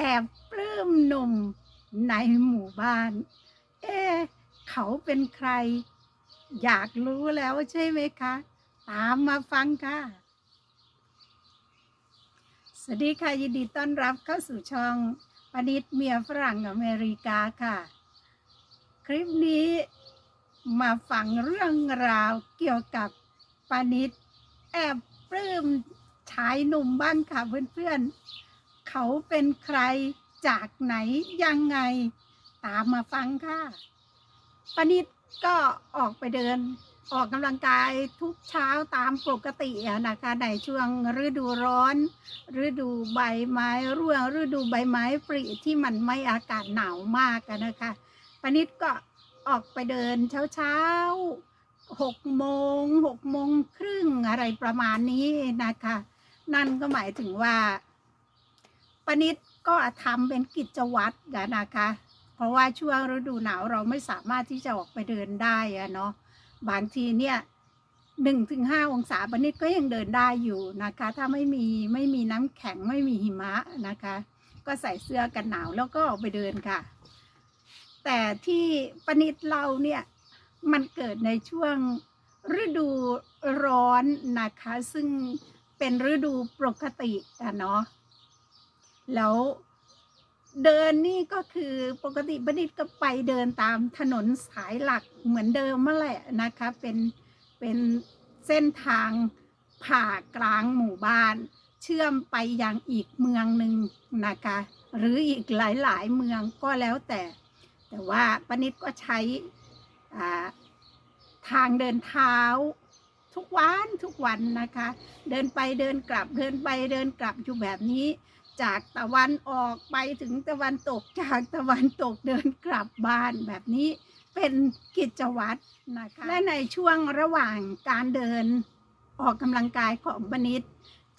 แอบปลื้มหนุ่มในหมู่บ้าน เอ๊ะเขาเป็นใคร อยากรู้แล้วใช่ไหมคะ ตามมาฟังค่ะ สวัสดีค่ะ ยินดีต้อนรับเข้าสู่ช่องปนิดเมียฝรั่งอเมริกาค่ะ คลิปนี้มาฟังเรื่องราวเกี่ยวกับปนิดแอบปลื้มชายหนุ่มบ้างค่ะเพื่อนๆ เขาเป็นใครจากไหนยังไง ตามมาฟังค่ะปนิดก็ออกไปเดิน ออกกำลังกายทุกเช้าตามปกติอะนะคะในช่วงฤดูร้อน ฤดูใบไม้ร่วง ฤดูใบไม้ผลิที่มันไม่อากาศหนาวมากนะคะปนิดก็ออกไปเดินเช้าเช้าๆหกโมงหกโมงครึ่งอะไรประมาณนี้นะคะ นั่นก็หมายถึงว่า ปนิดก็ทำเป็นกิจวัตรนนะคะ เพราะว่าช่วงฤดูหนาวเราไม่สามารถที่จะออกไปเดินได้อะเนาะบางทีเนี่ยหนึ่งถึงห้าองศาปนิดก็ยังเดินได้อยู่นะคะ ถ้าไม่มีไม่มีน้ำแข็งไม่มีหิมะนะคะ ก็ใส่เสื้อกันหนาวแล้วก็ออกไปเดินค่ะ แต่ที่ปนิดเราเนี่ยมันเกิดในช่วงฤดูร้อนนะคะ ซึ่งเป็นฤดูปกติอะเนาะ แล้วเดินนี่ก็คือปกติปนิดก็ไปเดินตามถนนสายหลักเหมือนเดิมมาแหละนะคะ เป็นเป็นเส้นทางผ่ากลางหมู่บ้าน เชื่อมไปยังอีกเมืองหนึ่งนะคะ หรืออีกหลายๆเมืองก็แล้วแต่ แต่ว่าปนิดก็ใช้ทางเดินเท้าทุกวันทุกวันนะคะ เดินไปเดินกลับเดินไปเดินกลับอยู่แบบนี้ จากตะวันออกไปถึงตะวันตกจากตะวันตกเดินกลับบ้านแบบนี้เป็นกิจวัตรนะคะและในช่วงระหว่างการเดินออกกำลังกายของบนิด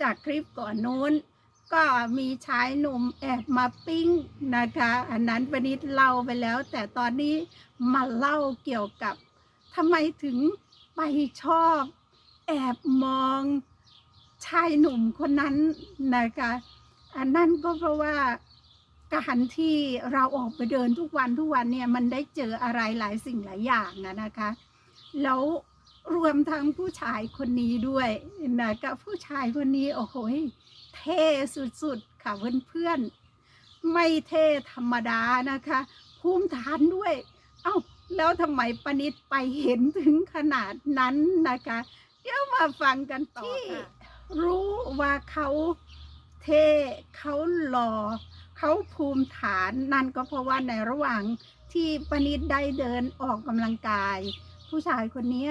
จากคลิปก่อนนู้น ก็มีชายหนุ่มแอบมาปิ้งนะคะ อันนั้นบนิดเล่าไปแล้ว แต่ตอนนี้มาเล่าเกี่ยวกับทำไมถึงไปชอบแอบมองชายหนุ่มคนนั้นนะคะ อันนั้นก็เพราะว่าการที่เราออกไปเดินทุกวันทุกวันเนี่ยมันได้เจออะไรหลายสิ่งหลายอย่างนะนะคะ แล้วรวมทั้งผู้ชายคนนี้ด้วยนะคะผู้ชายคนนี้โอ้โหเท่สุดๆค่ะเพื่อนๆไม่เท่ธรรมดานะคะภูมิฐานด้วย เอ้าแล้วทำไมปนิดไปเห็นถึงขนาดนั้นนะคะ เดี๋ยวมาฟังกันต่อค่ะรู้ว่าเขา เท่เขาหล่อเขาภูมิฐานนั่นก็เพราะว่าในระหว่างที่ปนิดได้เดินออกกำลังกาย ผู้ชายคนนี้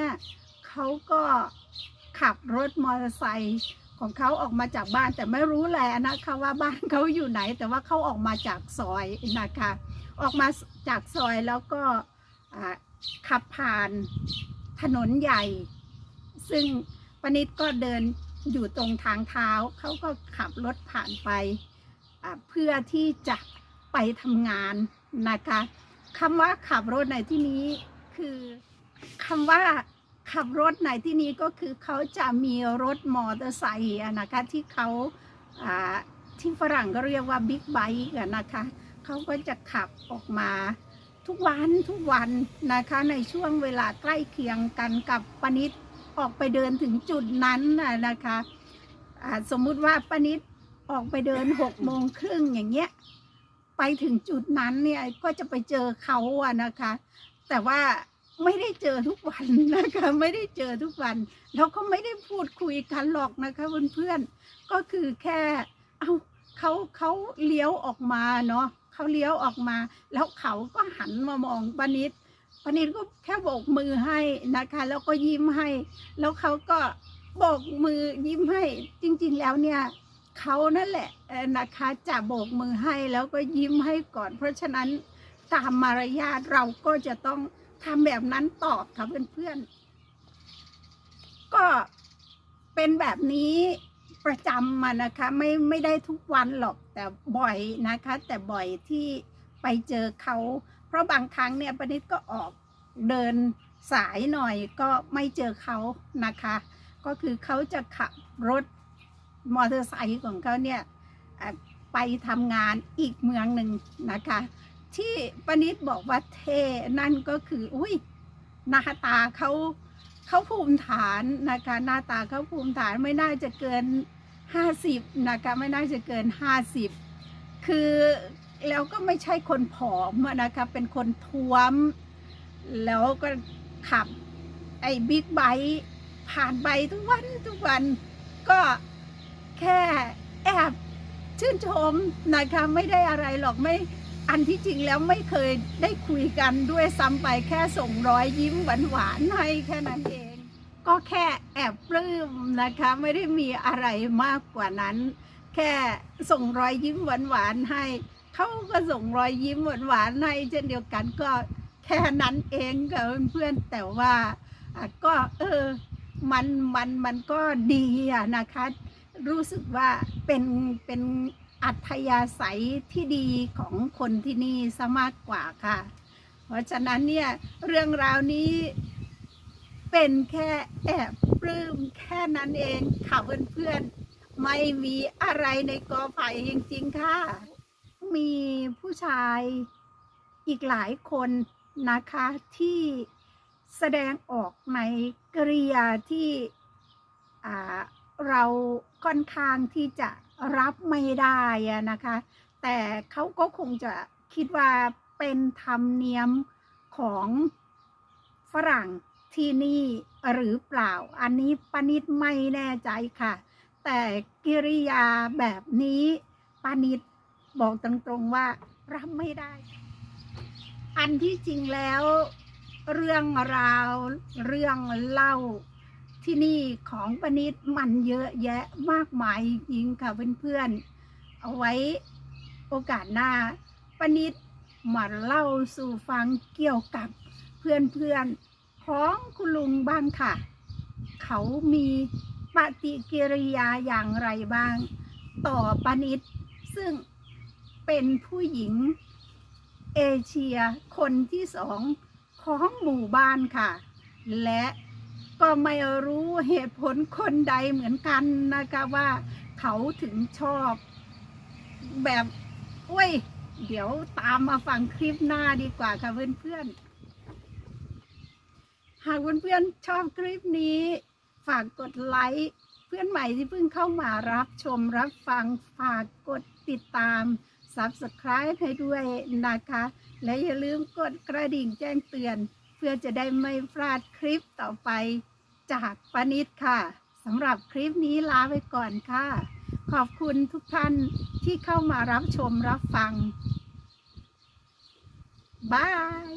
เขาก็ขับรถมอเตอร์ไซค์ของเขาออกมาจากบ้านแต่ไม่รู้แหละนะคะว่าบ้านเขาอยู่ไหน แต่ว่าเขาออกมาจากซอยนะคะ ออกมาจากซอยแล้วก็ขับผ่านถนนใหญ่ ซึ่งปนิดก็เดิน อยู่ตรงทางเท้าเขาก็ขับรถผ่านไปเพื่อที่จะไปทำงานนะคะคำว่าขับรถในที่นี้คือคำว่าขับรถในที่นี้ก็คือเขาจะมีรถมอเตอร์ไซค์นะคะที่เขาที่ฝรั่งก็เรียกว่าบิ๊กไบค์กันนะคะเขาก็จะขับออกมาทุกวันทุกวันนะคะในช่วงเวลาใกล้เคียงกันกับปนิด ออกไปเดินถึงจุดนั้นน่ะนะคะสมมุติว่าปนิดออกไปเดินหกโมงครึ่งอย่างเงี้ยไปถึงจุดนั้นเนี่ยก็จะไปเจอเขาอะนะคะ แต่ว่าไม่ได้เจอทุกวันนะคะไม่ได้เจอทุกวันแล้วก็ไม่ได้พูดคุยกันหรอกนะคะเพื่อนๆก็คือแค่เอาเขาเขาเลี้ยวออกมาเนาะเขาเลี้ยวออกมา แล้วเขาก็หันมามองปานิด ปนิดก็แค่โบกมือให้นะคะ แล้วก็ยิ้มให้ แล้วเขาก็โบกมือยิ้มให้ จริง ๆ แล้วเนี่ยเขานั่นแหละนะคะจะโบกมือให้แล้วก็ยิ้มให้ก่อน เพราะฉะนั้นตามมารยาทเราก็จะต้องทำแบบนั้นตอบค่ะเพื่อนๆก็เป็นแบบนี้ประจำมานะคะไม่ไม่ได้ทุกวันหรอกแต่บ่อยนะคะ แต่บ่อยที่ไปเจอเขา เพราะบางครั้งเนี่ยปนิดก็ออกเดินสายหน่อยก็ไม่เจอเขานะคะ ก็คือเขาจะขับรถมอเตอร์ไซค์ของเขาเนี่ยไปทำงานอีกเมืองหนึ่งนะคะ ที่ปณิดบอกว่าเทนั่นก็คืออุ้ยหน้าตาเขาเขาภูมิฐานนะคะหน้าตาเขาภูมิฐานไม่น่าจะเกินห้าสิบนะคะไม่น่าจะเกินห้าสิบคือ แล้วก็ไม่ใช่คนผอมนะคะเป็นคนท้วม แล้วก็ขับไอ้บิ๊กไบค์ผ่านไปทุกวันทุกวันก็แค่แอบชื่นชมนะคะไม่ได้อะไรหรอกไม่อันที่จริงแล้วไม่เคยได้คุยกันด้วยซ้ำไปแค่ส่งรอยยิ้มหวานๆให้แค่นั้นเอง ก็แค่แอบปลื้มนะคะไม่ได้มีอะไรมากกว่านั้น แค่ส่งรอยยิ้มหวานๆให้ เขาก็ส่งรอยยิ้มหวานๆให้เช่นเดียวกันก็แค่นั้นเองค่ะเพื่อนๆแต่ว่าก็เออมันมันมันก็ดีอะนะคะ รู้สึกว่าเป็นเป็นอัธยาศัยที่ดีของคนที่นี่ซะมากกว่าค่ะ เพราะฉะนั้นเนี่ยเรื่องราวนี้เป็นแค่แอบปลื้มแค่นั้นเองค่ะเพื่อนๆไม่มีอะไรในกอไผ่จริงๆค่ะ มีผู้ชายอีกหลายคนนะคะที่แสดงออกในกริยาที่เราค่อนข้างที่จะรับไม่ได้นะคะ แต่เขาก็คงจะคิดว่าเป็นธรรมเนียมของฝรั่งที่นี่หรือเปล่า อันนี้ปานิดไม่แน่ใจค่ะ แต่กิริยาแบบนี้ปานิด บอกตรงๆว่ารับไม่ได้ อันที่จริงแล้ว เรื่องราวเรื่องเล่าที่นี่ของปานิดมันเยอะแยะมากมายจริงค่ะเพื่อนๆ เอาไว้โอกาสหน้าปานิดมาเล่าสู่ฟังเกี่ยวกับเพื่อนๆของคุณลุงบ้างค่ะ เขามีปฏิกิริยาอย่างไรบ้าง ต่อปานิดซึ่ง เป็นผู้หญิงเอเชียคนที่สองของหมู่บ้านค่ะ และก็ไม่รู้เหตุผลคนใดเหมือนกันนะคะว่าเขาถึงชอบแบบโอ้ย เดี๋ยวตามมาฟังคลิปหน้าดีกว่าค่ะเพื่อนๆ หากเพื่อนๆชอบคลิปนี้ ฝากกดไลค์ เพื่อนใหม่ที่เพิ่งเข้ามารับชมรับฟัง ฝากกดติดตาม Subscribe ให้ด้วยนะคะ และอย่าลืมกดกระดิ่งแจ้งเตือน เพื่อจะได้ไม่พลาดคลิปต่อไปจากปานิดค่ะสำหรับคลิปนี้ลาไปก่อนค่ะ ขอบคุณทุกท่านที่เข้ามารับชมรับฟังบาย